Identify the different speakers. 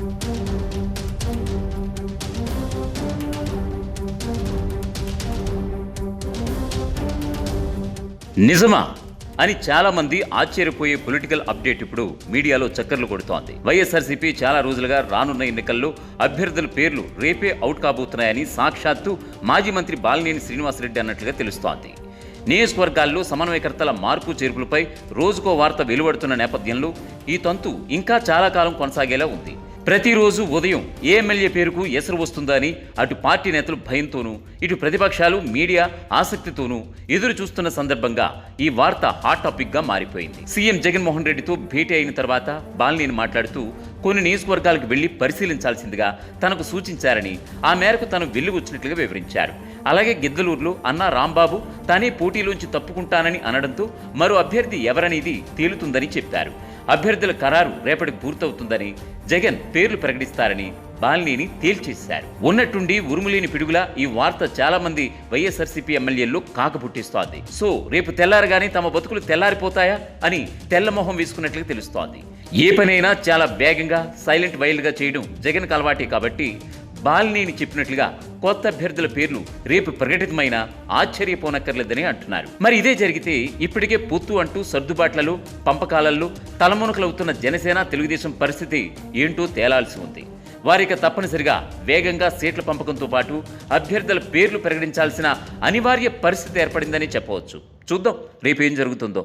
Speaker 1: నిజమా అని చాలా మంది ఆశ్చర్యపోయే పొలిటికల్ అప్డేట్ ఇప్పుడు మీడియాలో చక్కర్లు కొడుతోంది. వైఎస్ఆర్సీపీ చాలా రోజులుగా రానున్న ఎన్నికల్లో అభ్యర్థుల పేర్లు రేపే అవుట్ కాబోతున్నాయని సాక్షాత్తు మాజీ మంత్రి బాలినేని శ్రీనివాసరెడ్డి అన్నట్లుగా తెలుస్తోంది. నియోజకవర్గాల్లో సమన్వయకర్తల మార్పు చేర్పులపై రోజుకో వార్త వెలువడుతున్న నేపథ్యంలో ఈ తంతు ఇంకా చాలా కాలం కొనసాగేలా ఉంది. ప్రతిరోజు ఉదయం ఏ ఎమ్మెల్యే పేరుకు ఎసరు వస్తుందా అని అటు పార్టీ నేతలు భయంతోనూ ఇటు ప్రతిపక్షాలు మీడియా ఆసక్తితోనూ ఎదురు చూస్తున్న సందర్భంగా ఈ వార్త హాట్ టాపిక్గా మారిపోయింది. సీఎం జగన్మోహన్ రెడ్డితో భేటీ అయిన తర్వాత బాలినేని మాట్లాడుతూ కొన్ని నియోజకవర్గాలకు వెళ్ళి పరిశీలించాల్సిందిగా తనకు సూచించారని ఆ మేరకు తను వెళ్ళి వచ్చినట్లుగా వివరించారు. అలాగే గిద్దలూరులో అన్న రాంబాబు తానే పోటీలోంచి తప్పుకుంటానని అనడంతో మరో అభ్యర్థి ఎవరనేది తేలుతుందని చెప్పారు. అభ్యర్థుల ఖరారు రేపటికి పూర్తవుతుందని జగన్ పేర్లు ప్రకటిస్తారని బాలినేని తేల్చేశారు. ఉన్నట్టుండి ఉరుములేని పిడుగులా ఈ వార్త చాలా మంది వైఎస్ఆర్సీపీ ఎమ్మెల్యేల్లో కాకపుట్టిస్తోంది. సో రేపు తెల్లారగానే తమ బతుకులు తెల్లారిపోతాయా అని తెల్లమొహం వేసుకున్నట్లుగా తెలుస్తోంది. ఏ పనైనా చాలా వేగంగా సైలెంట్ వైల్డ్గా చేయడం జగన్ అలవాటే కాబట్టి బాలినేని చెప్పినట్లుగా కొత్త అభ్యర్థుల పేర్లు రేపు ప్రకటితమైన ఆశ్చర్యపోనక్కర్లేదని అంటున్నారు. మరి ఇదే జరిగితే ఇప్పటికే పొత్తు అంటూ సర్దుబాట్లలో పంపకాలలో తలమునకలవుతున్న జనసేన తెలుగుదేశం పరిస్థితి ఏంటో తేలాల్సి ఉంది. వారిక తప్పనిసరిగా వేగంగా సీట్ల పంపకంతో పాటు అభ్యర్థుల పేర్లు ప్రకటించాల్సిన అనివార్య పరిస్థితి ఏర్పడిందని చెప్పవచ్చు. చూద్దాం రేపు ఏం జరుగుతుందో.